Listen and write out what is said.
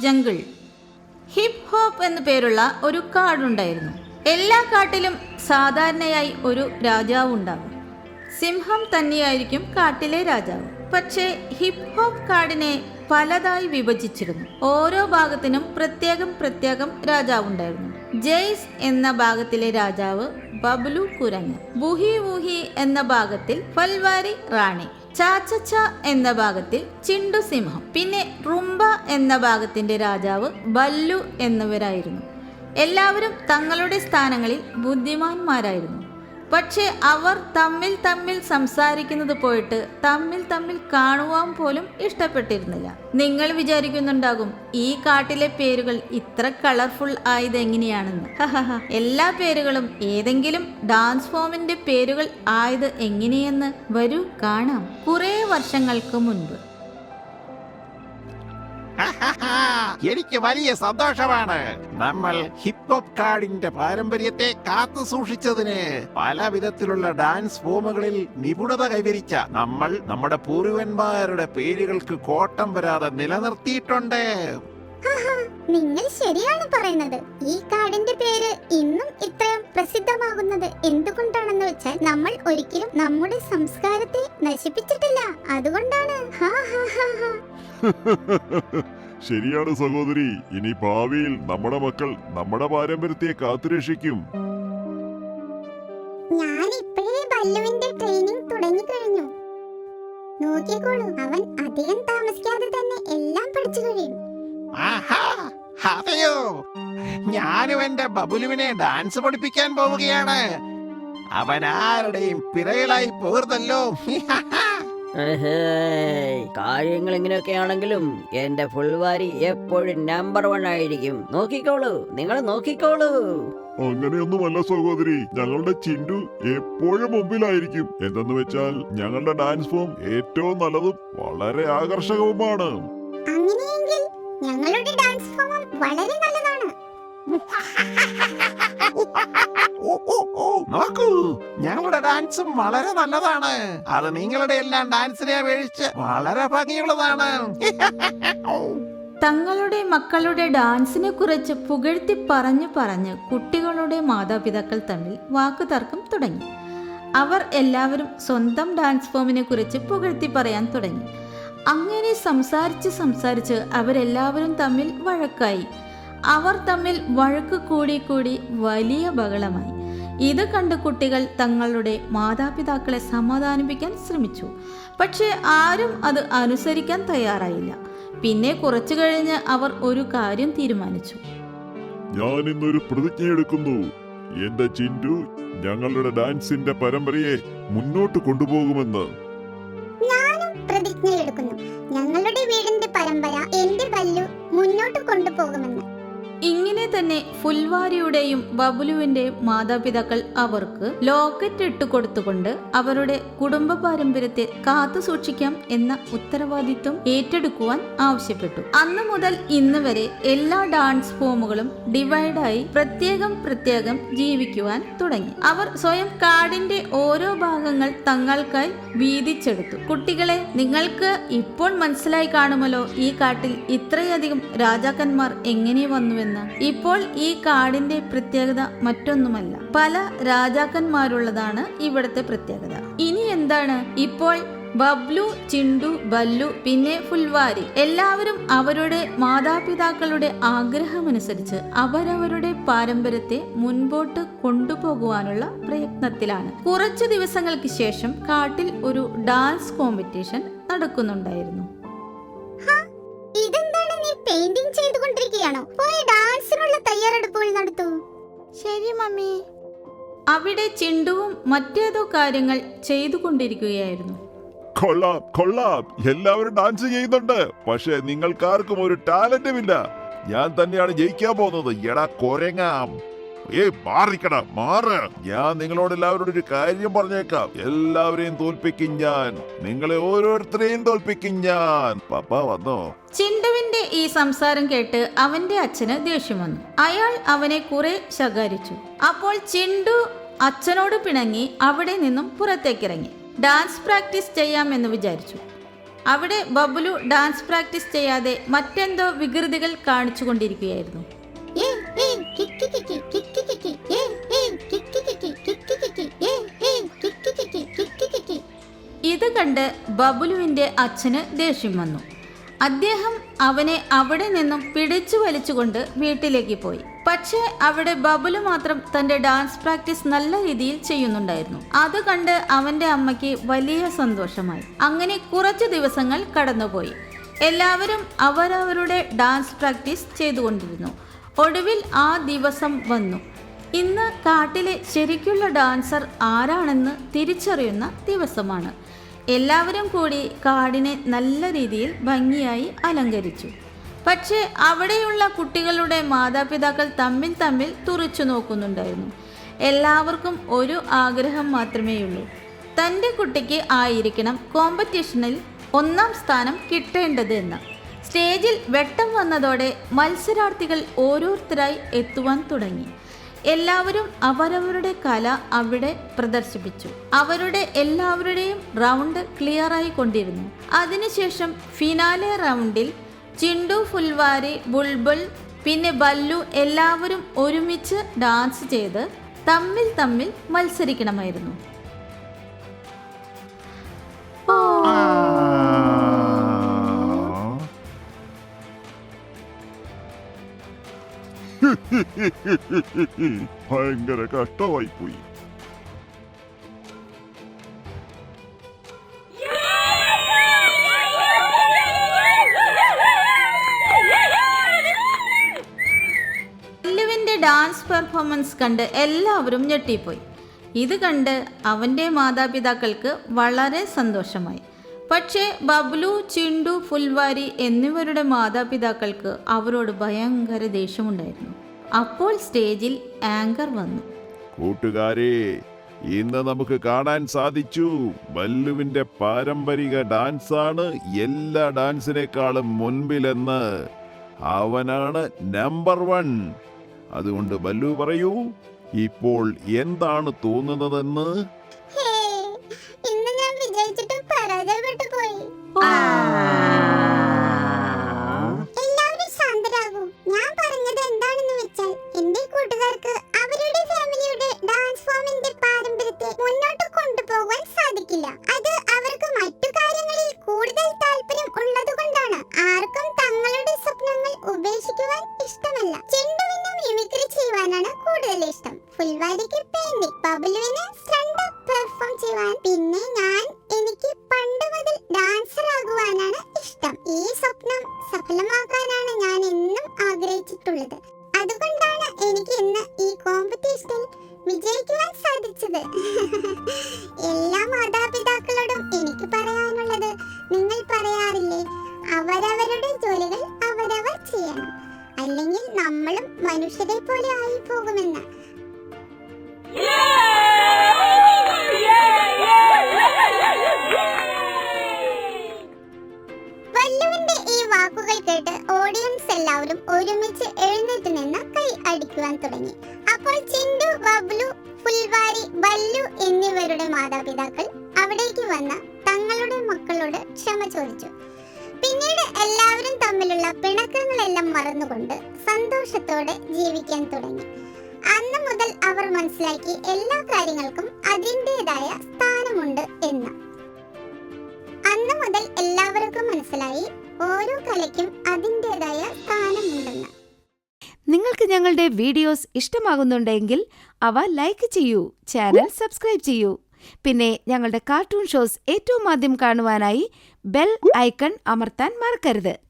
Jungle. Hip hop എന്നു പേരുള്ള ഒരു കാടുണ്ടായിരുന്നു. എല്ലാ കാട്ടിലും സാധാരണയായി ഒരു രാജാവ് ഉണ്ടാകും. സിംഹം തന്നെയായിരിക്കും കാട്ടിലെ രാജാവ്. പക്ഷേ ഹിപ് ഹോപ്പ് കാടിനെ പലതായി വിഭജിച്ചിരുന്നു. ഓരോ ഭാഗത്തിനും പ്രത്യേകം പ്രത്യേകം രാജാവുണ്ടായിരുന്നു ജെയ്സ് എന്ന ഭാഗത്തിലെ രാജാവ് ബബ്ലു കുരങ്ങ്. ബുഹി വുഹി എന്ന ഭാഗത്തിൽ ഫൽവാരി റാണി. ചാച്ചച്ച എന്ന ഭാഗത്തിൽ ചിണ്ടു സിംഹം പിന്നെ റുംബ എന്ന ഭാഗത്തിന്റെ രാജാവ് ബല്ലു എന്നിവരായിരുന്നു. എല്ലാവരും തങ്ങളുടെ സ്ഥാനങ്ങളിൽ ബുദ്ധിമാന്മാരായിരുന്നു. പക്ഷേ അവർ തമ്മിൽ തമ്മിൽ സംസാരിക്കുന്നത് പോയിട്ട് തമ്മിൽ തമ്മിൽ കാണുവാൻ പോലും ഇഷ്ടപ്പെട്ടിരുന്നില്ല. നിങ്ങൾ വിചാരിക്കുന്നുണ്ടാകും ഈ കാട്ടിലെ പേരുകൾ ഇത്ര കളർഫുൾ ആയത് എങ്ങനെയാണെന്ന്. എല്ലാ പേരുകളും ഏതെങ്കിലും ഡാൻസ് ഫോമിന്റെ പേരുകൾ ആയത് എങ്ങനെയെന്ന് വരൂ കാണാം. കുറേ വർഷങ്ങൾക്ക് മുൻപ്. എനിക്ക് വലിയ സന്തോഷമാണ്. നമ്മൾ ഹിപ് ഹോപ്പ് കാർഡിന്റെ പാരമ്പര്യത്തെ കാത്തു സൂക്ഷിച്ചതിന് പല വിധത്തിലുള്ള ഡാൻസ് ഫോമുകളിൽ നിപുണത കൈവരിച്ച നമ്മൾ നമ്മുടെ പൂർവന്മാരുടെ പേരുകൾക്ക് കോട്ടം വരാതെ നിലനിർത്തിയിട്ടുണ്ട്. നിങ്ങൾ ശരിയാണ് പറയുന്നത്. ഈ കാടിന്റെ പേര് ഇന്നും ഇത്രയും പ്രസിദ്ധമാകുന്നത് എന്തുകൊണ്ടാണെന്ന് വെച്ചാൽ നമ്മൾ ഒരിക്കലും നമ്മുടെ സംസ്കാരത്തെ നശിപ്പിച്ചിട്ടില്ല. അതുകൊണ്ടാണ്. ഹാ ഹാ ഹാ ഹാ. ശരിയാണ് സഹോദരി. ഇനി ഭാവിയിൽ നമ്മുടെ മക്കൾ നമ്മുടെ പാരമ്പര്യത്തെ കാത്തുരക്ഷിക്കും. ഞാൻ ഇപ്പോഴേ ബല്ലുവിന്റെ ട്രെയിനിങ് തുടങ്ങി കഴിഞ്ഞു. നോക്കിക്കോളൂ അവൻ അധികം താമസിക്കാതെ തന്നെ എല്ലാം പഠിച്ചു കഴിയും. ആഹാ അതെയോ? ഞാനും എന്റെ ബബുലുവിനെ ഡാൻസ് പഠിപ്പിക്കാൻ പോവുകയാണ്. അവൻ ആരുടെയും പിറയിലായി പോകരുതല്ലോ ഏഹേയ്, കാര്യങ്ങൾ ഇങ്ങനെയൊക്കെയാണെങ്കിലും എന്റെ ഫുൾവാരി എപ്പോഴും നമ്പർ വൺ ആയിരിക്കും. നോക്കിക്കോളൂ നിങ്ങൾ നോക്കിക്കോളൂ. അങ്ങനെയൊന്നുമല്ല സഹോദരി ഞങ്ങളുടെ ചിൻഡു എപ്പോഴും മുമ്പിലായിരിക്കും. എന്തെന്ന് വെച്ചാൽ ഞങ്ങളുടെ ഡാൻസ് ഫോം ഏറ്റവും നല്ലതും വളരെ ആകർഷകവുമാണ്. അങ്ങനെയെങ്കിൽ ഞങ്ങളുടെ ഡാൻസ് ഫോം വളരെ നല്ലതാണ്. നോക്കൂ ഞങ്ങളുടെ ഡാൻസും വളരെ നല്ലതാണ്. അത് നിങ്ങളുടെ എല്ലാം ഡാൻസിനെ അപേക്ഷിച്ച് വളരെ ഭംഗിയുള്ളതാണ്. തങ്ങളുടെ മക്കളുടെ ഡാൻസിനെ കുറിച്ച് പുകഴ്ത്തി പറഞ്ഞു പറഞ്ഞ് കുട്ടികളുടെ മാതാപിതാക്കൾ തമ്മിൽ വാക്കുതർക്കം തുടങ്ങി. അവർ എല്ലാവരും സ്വന്തം ഡാൻസ് ഫോമിനെ കുറിച്ച് പുകഴ്ത്തി പറയാൻ തുടങ്ങി. അങ്ങനെ സംസാരിച്ച് സംസാരിച്ച് അവരെല്ലാവരും തമ്മിൽ വഴക്കായി. അവർ തമ്മിൽ വഴക്ക് കൂടി കൂടി വലിയ ബഹളമായി. ഇത് കണ്ട് കുട്ടികൾ തങ്ങളുടെ മാതാപിതാക്കളെ സമാധാനിപ്പിക്കാൻ ശ്രമിച്ചു. പക്ഷേ ആരും അത് അനുസരിക്കാൻ തയ്യാറായില്ല. പിന്നെ കുറച്ചു കഴിഞ്ഞ് അവർ ഒരു കാര്യം തീരുമാനിച്ചു. ഞാൻ ഇന്നൊരു പ്രതിജ്ഞ എടുക്കുന്നു. എന്റെ ചിൻഡു ഞങ്ങളുടെ ഡാൻസിന്റെ പരമ്പരയെ മുന്നോട്ട് കൊണ്ടുപോകുമെന്ന്. ഞാനും പ്രതിജ്ഞ എടുക്കുന്നു ഞങ്ങളുടെ വീടിന്റെ പരമ്പര എന്റെ പല്ലു മുന്നോട്ട് കൊണ്ടുപോകുമെന്ന്. ഇങ്ങനെ തന്നെ ഫുൽവാരിയുടെയും ബബുലുവിന്റെയും മാതാപിതാക്കൾ അവർക്ക് ലോക്കറ്റ് ഇട്ട് കൊടുത്തുകൊണ്ട് അവരുടെ കുടുംബ പാരമ്പര്യത്തെ കാത്തു സൂക്ഷിക്കാം എന്ന ഉത്തരവാദിത്വം ഏറ്റെടുക്കുവാൻ ആവശ്യപ്പെട്ടു. അന്ന് മുതൽ ഇന്ന് വരെ എല്ലാ ഡാൻസ് ഫോമുകളും ഡിവൈഡായി പ്രത്യേകം പ്രത്യേകം ജീവിക്കുവാൻ തുടങ്ങി. അവർ സ്വയം കാടിന്റെ ഓരോ ഭാഗങ്ങൾ തങ്ങൾക്കായി വീതിച്ചെടുത്തു. കുട്ടികളെ നിങ്ങൾക്ക് ഇപ്പോൾ മനസ്സിലായി കാണുമല്ലോ ഈ കാട്ടിൽ ഇത്രയധികം രാജാക്കന്മാർ എങ്ങനെ വന്നുവെന്ന്. ഇപ്പോൾ ഈ കാടിന്റെ പ്രത്യേകത മറ്റൊന്നുമല്ല. പല രാജാക്കന്മാരുള്ളതാണ് ഇവിടുത്തെ പ്രത്യേകത. ഇനി എന്താണ്? ഇപ്പോൾ ബബ്ലു ചിണ്ടു ബല്ലു പിന്നെ ഫുൽവാരി. എല്ലാവരും അവരുടെ മാതാപിതാക്കളുടെ ആഗ്രഹമനുസരിച്ച് അവരവരുടെ പാരമ്പര്യത്തെ മുൻപോട്ട് കൊണ്ടുപോകുവാനുള്ള പ്രയത്നത്തിലാണ്. കുറച്ചു ദിവസങ്ങൾക്ക് ശേഷം കാട്ടിൽ ഒരു ഡാൻസ് കോമ്പറ്റീഷൻ നടക്കുന്നുണ്ടായിരുന്നു. ഇതെന്താണ് നീ പെയിന്റിംഗ് ചെയ്തുകൊണ്ടിരിക്കുകയാണോ? മമ്മി അവിടെ ചിണ്ടുവും മറ്റേതോ കാര്യങ്ങൾ ചെയ്തുകൊണ്ടിരിക്കുകയായിരുന്നു. കൊള്ളാം കൊള്ളാം. എല്ലാവരും ഡാൻസ് ചെയ്യുന്നുണ്ട്. പക്ഷേ നിങ്ങൾക്കാർക്കും ഒരു ടാലന്റും ഇല്ല. ഞാൻ തന്നെയാണ് ജയിക്കാൻ പോകുന്നത്. എടാ കൊരങ്ങാം. ഏ മാറിക്കട മാറ്. ഞാൻ നിങ്ങളോട് എല്ലാവരോടും ഒരു കാര്യം പറഞ്ഞേക്കാം. എല്ലാവരെയും തോൽപ്പിക്കും ഞാൻ. നിങ്ങളെ ഓരോരുത്തരെയും തോൽപ്പിക്കും ഞാൻ. പപ്പ വന്നോ? ചിണ്ടുവിന്റെ ഈ സംസാരം കേട്ട് അവന്റെ അച്ഛന് ദേഷ്യം വന്നു. അയാൾ അവനെ കുറെ ശകാരിച്ചു. അപ്പോൾ ചിണ്ടു അച്ഛനോട് പിണങ്ങി അവിടെ നിന്നും പുറത്തേക്കിറങ്ങി. ഡാൻസ് പ്രാക്ടീസ് ചെയ്യാമെന്ന് വിചാരിച്ചു. അവിടെ ബബ്ലു ഡാൻസ് പ്രാക്ടീസ് ചെയ്യാതെ മറ്റെന്തോ വികൃതികൾ കാണിച്ചുകൊണ്ടിരിക്കുകയായിരുന്നു. ഇത് കണ്ട് ബബുലുവിന്റെ അച്ഛന് ദേഷ്യം വന്നു. അദ്ദേഹം അവനെ അവിടെ നിന്നും പിടിച്ചു വലിച്ചുകൊണ്ട് വീട്ടിലേക്ക് പോയി. പക്ഷേ അവിടെ ബബുലു മാത്രം തന്റെ ഡാൻസ് പ്രാക്ടീസ് നല്ല രീതിയിൽ ചെയ്യുന്നുണ്ടായിരുന്നു. അത് കണ്ട് അവന്റെ അമ്മയ്ക്ക് വലിയ സന്തോഷമായി. അങ്ങനെ കുറച്ചു ദിവസങ്ങൾ കടന്നുപോയി. എല്ലാവരും അവരവരുടെ ഡാൻസ് പ്രാക്ടീസ് ചെയ്തുകൊണ്ടിരുന്നു. ഒടുവിൽ ആ ദിവസം വന്നു. ഇന്ന് കാട്ടിലെ ശരിക്കുള്ള ഡാൻസർ ആരാണെന്ന് തിരിച്ചറിയുന്ന ദിവസമാണ്. എല്ലാവരും കൂടി കാടിനെ നല്ല രീതിയിൽ ഭംഗിയായി അലങ്കരിച്ചു. പക്ഷേ അവിടെയുള്ള കുട്ടികളുടെ മാതാപിതാക്കൾ തമ്മിൽ തമ്മിൽ തുറച്ചു നോക്കുന്നുണ്ടായിരുന്നു. എല്ലാവർക്കും ഒരു ആഗ്രഹം മാത്രമേയുള്ളൂ. തന്റെ കുട്ടിക്ക് ആയിരിക്കണം കോമ്പറ്റീഷനിൽ ഒന്നാം സ്ഥാനം കിട്ടേണ്ടത് എന്ന്. സ്റ്റേജിൽ വെട്ടം വന്നതോടെ മത്സരാർത്ഥികൾ ഓരോരുത്തരായി എത്തുവാൻ തുടങ്ങി. എല്ലാവരും അവരവരുടെ കല അവിടെ പ്രദർശിപ്പിച്ചു. അവരുടെ എല്ലാവരുടെയും റൗണ്ട് ക്ലിയറായി കൊണ്ടിരുന്നു. അതിനുശേഷം ഫിനാലെ റൗണ്ടിൽ ചിണ്ടു ഫുൽവാരി ബുൾബുൾ പിന്നെ ബല്ലു എല്ലാവരും ഒരുമിച്ച് ഡാൻസ് ചെയ്ത് തമ്മിൽ തമ്മിൽ മത്സരിക്കണമായിരുന്നു. ഭയങ്കര കഷ്ടമായി പോയി. ഡാൻസ് പെർഫോമൻസ് കണ്ട് എല്ലാവരും ഞെട്ടിപ്പോയി. ഇത് കണ്ട് അവന്റെ മാതാപിതാക്കൾക്ക് വളരെ സന്തോഷമായി. പക്ഷേ ബബ്ലു ചിണ്ടു ഫുൽവാരി എന്നിവരുടെ മാതാപിതാക്കൾക്ക് അവരോട് ഭയങ്കര ദേഷ്യമുണ്ടായിരുന്നു. അപ്പോൾ സ്റ്റേജിൽ ആങ്കർ വന്നു. കൂട്ടുകാരെ ഇന്ന് നമുക്ക് കാണാൻ സാധിച്ചു ബല്ലുവിന്റെ പാരമ്പരിക ആണ് എല്ലാ ഡാൻസിനേക്കാളും മുൻപിലെന്ന്. അവനാണ് നമ്പർ വൺ. അതുകൊണ്ട് ബല്ലു പറയൂ ഇപ്പോൾ എന്താണ് തോന്നുന്നതെന്ന്? ഇഷ്ടമല്ല. ചെണ്ടുവിന് മിമിക്രി ചെയ്യുവാനാണ് കൂടുതൽ ഇഷ്ടം. ഫുൽവാരിക്ക് പെയിന്റിംഗ് ബബലുവിന് സ്റ്റണ്ട് പെർഫോം ചെയ്യുവാൻ. പിന്നെ ഞാൻ എനിക്ക് പണ്ട് മുതൽ ഡാൻസർ ആകുവാനാണ് ഇഷ്ടം. ഈ സ്വപ്നം സഫലമാക്കാനാണ് ഞാൻ എന്നും ആഗ്രഹിച്ചിട്ടുള്ളത്. അതുകൊണ്ടാണ് എനിക്ക് ഇന്ന് ഈ കോമ്പറ്റീഷനിൽ വിജയിക്കുവാൻ സാധിച്ചത്. വന്ന് തങ്ങളുടെ മക്കളോട് ക്ഷമ ചോദിച്ചു. പിന്നീട് എല്ലാവരും തമ്മിലുള്ള പിണക്കങ്ങളെല്ലാം മറന്നുകൊണ്ട് സന്തോഷത്തോടെ ജീവിക്കാൻ തുടങ്ങി. അന്ന് മുതൽ അവർ മനസ്സിലാക്കി എല്ലാ കാര്യങ്ങൾക്കും അതിന്റെതായ സ്ഥാനമുണ്ട് എന്ന്. അന്ന് മുതൽ എല്ലാവർക്കും മനസ്സിലായി ഓരോ കലയ്ക്കും അതിന്റെതായ സ്ഥാനമുണ്ടെന്ന്. നിങ്ങൾക്ക് ഞങ്ങളുടെ വീഡിയോസ് ഇഷ്ടമാകുന്നുണ്ടെങ്കിൽ അവ ലൈക്ക് ചെയ്യൂ ചാനൽ സബ്സ്ക്രൈബ് ചെയ്യൂ. പിന്നെ ഞങ്ങളുടെ കാർട്ടൂൺ ഷോസ് ഏറ്റവും ആദ്യം കാണുവാനായി ബെൽ ഐക്കൺ അമർത്താൻ മറക്കരുത്.